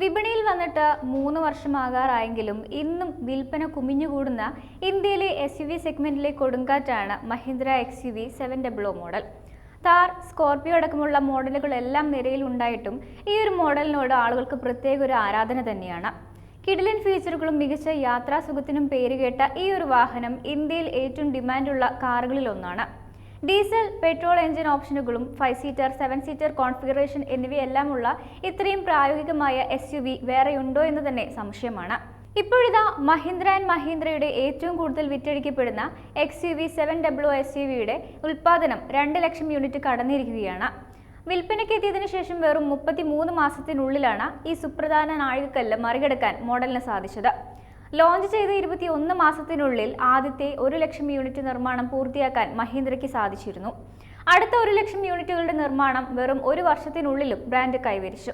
വിപണിയിൽ വന്നിട്ട് മൂന്ന് വർഷമാകാറായെങ്കിലും ഇന്നും വിൽപ്പന കുമിഞ്ഞുകൂടുന്ന ഇന്ത്യയിലെ എസ് യു വി സെഗ്മെന്റിലെ കൊടുങ്കാറ്റാണ് Mahindra X U V seven double model Thar Scorpio അടക്കമുള്ള മോഡലുകളെല്ലാം നിരയിൽ ഉണ്ടായിട്ടും ഈ ഒരു മോഡലിനോട് ആളുകൾക്ക് പ്രത്യേക ഒരു ആരാധന തന്നെയാണ്. കിടിലൻ ഫീച്ചറുകളും മികച്ച യാത്രാസുഖത്തിനും പേരുകേട്ട ഈ ഒരു വാഹനം ഇന്ത്യയിൽ ഏറ്റവും ഡിമാൻഡുള്ള കാറുകളിൽ ഒന്നാണ് ഡീസൽ പെട്രോൾ എഞ്ചിൻ ഓപ്ഷനുകളും five seater seven seater configuration എന്നിവയെല്ലാമുള്ള ഇത്രയും പ്രായോഗികമായ എസ് യു വി വേറെയുണ്ടോ എന്ന് തന്നെ സംശയമാണ്. ഇപ്പോഴിതാ മഹീന്ദ്ര ആൻഡ് മഹീന്ദ്രയുടെ ഏറ്റവും കൂടുതൽ വിറ്റഴിക്കപ്പെടുന്ന X U V seven W S U വിയുടെ ഉൽപ്പാദനം രണ്ട് ലക്ഷം യൂണിറ്റ് കടന്നിരിക്കുകയാണ്. വിൽപ്പനയ്ക്ക് എത്തിയതിനു ശേഷം വെറും മുപ്പത്തി മൂന്ന് മാസത്തിനുള്ളിലാണ് ഈ സുപ്രധാന നാഴികക്കല്ല് മറികടക്കാൻ മോഡലിന് സാധിച്ചത്. ലോഞ്ച് ചെയ്ത ഇരുപത്തി ഒന്ന് മാസത്തിനുള്ളിൽ ആദ്യത്തെ ഒരു ലക്ഷം യൂണിറ്റ് നിർമ്മാണം പൂർത്തിയാക്കാൻ മഹീന്ദ്രയ്ക്ക് സാധിച്ചിരുന്നു. അടുത്ത ഒരു ലക്ഷം യൂണിറ്റുകളുടെ നിർമ്മാണം വെറും ഒരു വർഷത്തിനുള്ളിലും ബ്രാൻഡ് കൈവരിച്ചു.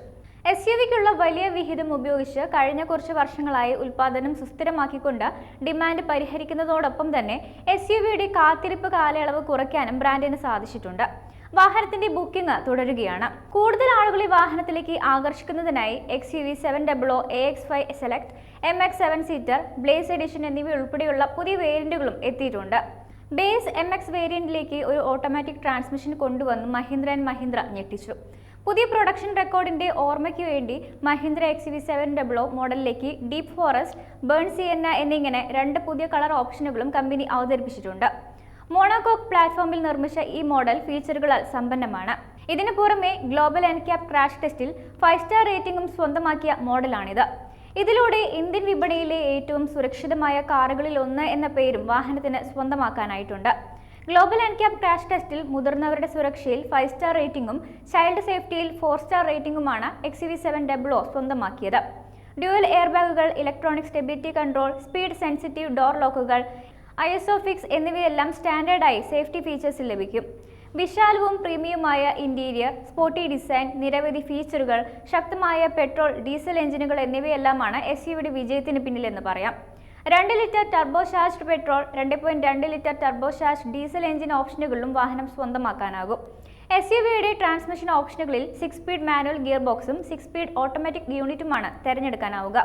എസ് യു വിക്കുള്ള വലിയ വിഹിതം ഉപയോഗിച്ച് കഴിഞ്ഞ കുറച്ച് വർഷങ്ങളായി ഉൽപ്പാദനം സുസ്ഥിരമാക്കിക്കൊണ്ട് ഡിമാൻഡ് പരിഹരിക്കുന്നതോടൊപ്പം തന്നെ എസ് യു വിയുടെ കാത്തിരിപ്പ് കാലയളവ് കുറയ്ക്കാനും ബ്രാൻഡിന് സാധിച്ചിട്ടുണ്ട്. വാഹനത്തിന്റെ ബുക്കിംഗ് തുടരുകയാണ്. കൂടുതൽ ആളുകളെ വാഹനത്തിലേക്ക് ആകർഷിക്കുന്നതിനായി X U V seven double O A X five select M X seven seater blaze edition എന്നിവ ഉൾപ്പെടെയുള്ള പുതിയ വേരിയന്റുകളും എത്തിയിട്ടുണ്ട്. ബേസ് എം എക്സ് വേരിയന്റിലേക്ക് ഒരു ഓട്ടോമാറ്റിക് ട്രാൻസ്മിഷൻ കൊണ്ടുവന്ന് മഹീന്ദ്ര ആൻഡ് മഹീന്ദ്ര ഞെട്ടിച്ചു. പുതിയ പ്രൊഡക്ഷൻ റെക്കോർഡിന്റെ ഓർമ്മയ്ക്ക് വേണ്ടി Mahindra X V seven double O മോഡലിലേക്ക് ഡീപ് ഫോറസ്റ്റ് ബേൺ സിയന്ന എന്നിങ്ങനെ രണ്ട് പുതിയ കളർ ഓപ്ഷനുകളും കമ്പനി അവതരിപ്പിച്ചിട്ടുണ്ട്. മോണോകോക്ക് പ്ലാറ്റ്ഫോമിൽ നിർമ്മിച്ച ഈ മോഡൽ ഫീച്ചറുകളാൽ സമ്പന്നമാണ്. ഇതിനു പുറമെ ഗ്ലോബൽ എൻക്യാപ് ക്രാഷ് ടെസ്റ്റിൽ ഫൈവ് സ്റ്റാർ റേറ്റിംഗും സ്വന്തമാക്കിയ മോഡലാണിത്. ഇതിലൂടെ ഇന്ത്യൻ വിപണിയിലെ ഏറ്റവും സുരക്ഷിതമായ കാറുകളിൽ ഒന്ന് എന്ന പേരും വാഹനത്തിന് സ്വന്തമാക്കാനായിട്ടുണ്ട്. ഗ്ലോബൽ എൻക്യാപ് ക്രാഷ് ടെസ്റ്റിൽ മുതിർന്നവരുടെ സുരക്ഷയിൽ ഫൈവ് സ്റ്റാർ റേറ്റിംഗും ചൈൽഡ് സേഫ്റ്റിയിൽ ഫോർ സ്റ്റാർ റേറ്റിംഗുമാണ് എക്സ് വി സെവൻ ഡബ്ല്യു സ്വന്തമാക്കിയത്. ഡ്യുവൽ എയർ ബാഗുകൾ electronic stability control speed sensitive door ലോക്കുകൾ ഐ എസ് ഒ ഫിക്സ് എന്നിവയെല്ലാം സ്റ്റാൻഡേർഡായി സേഫ്റ്റി ഫീച്ചേഴ്സിൽ ലഭിക്കും. വിശാലവും പ്രീമിയവുമായ ഇന്റീരിയർ സ്പോർട്ടി ഡിസൈൻ നിരവധി ഫീച്ചറുകൾ ശക്തമായ പെട്രോൾ ഡീസൽ എഞ്ചിനുകൾ എന്നിവയെല്ലാമാണ് എസ് യുടെ വിജയത്തിന് പിന്നിലെന്ന് പറയാം. രണ്ട് ലിറ്റർ ടർബോ ചാർജ്ഡ് പെട്രോൾ രണ്ട് പോയിന്റ് രണ്ട് litre turbo charge diesel engine ഓപ്ഷനുകളിലും വാഹനം സ്വന്തമാക്കാനാകും. എസ് യു വിയുടെ ട്രാൻസ്മിഷൻ ഓപ്ഷനുകളിൽ സിക്സ് സ്പീഡ് മാനുവൽ ഗിയർ ബോക്സും സിക്സ് സ്പീഡ് ഓട്ടോമാറ്റിക് യൂണിറ്റുമാണ് തിരഞ്ഞെടുക്കാനാവുക.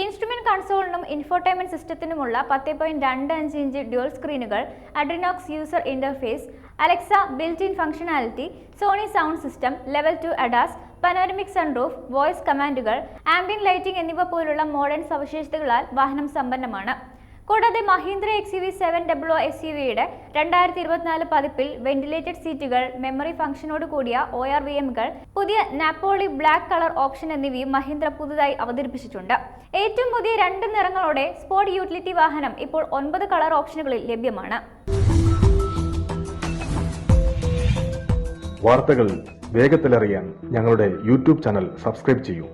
ഇൻസ്ട്രുമെന്റ് കൺസോളിനും ഇൻഫോർടൈൻമെന്റ് സിസ്റ്റത്തിനുമുള്ള പത്ത് പോയിന്റ് രണ്ട് അഞ്ച് inch dual സ്ക്രീനുകൾ AdrenoX user interface Alexa built in functionality Sony sound system level two ADAS panoramic sunroof voice കമാൻഡുകൾ ആംബിയൻ ലൈറ്റിംഗ് എന്നിവ പോലുള്ള മോഡേൺ സവിശേഷതകളാൽ വാഹനം സമ്പന്നമാണ്. കൂടാതെ Mahindra X U V seven W S U വിയുടെ രണ്ടായിരത്തി ഇരുപത്തിനാല് പതിപ്പിൽ വെന്റിലേറ്റഡ് സീറ്റുകൾ മെമ്മറി ഫംഗ്ഷനോട് കൂടിയ ഒ ആർ വി എമ്മുകൾ പുതിയ നാപ്പോളി ബ്ലാക്ക് കളർ ഓപ്ഷൻ എന്നിവയും മഹീന്ദ്ര പുതുതായി അവതരിപ്പിച്ചിട്ടുണ്ട്. ഏറ്റവും പുതിയ രണ്ട് നിറങ്ങളോടെ സ്പോർട്ട് യൂട്ടിലിറ്റി വാഹനം ഇപ്പോൾ ഒൻപത് കളർ ഓപ്ഷനുകളിൽ ലഭ്യമാണ്. വാർത്തകൾ വേഗത്തിലറിയാൻ ഞങ്ങളുടെ യൂട്യൂബ് ചാനൽ സബ്സ്ക്രൈബ് ചെയ്യൂ.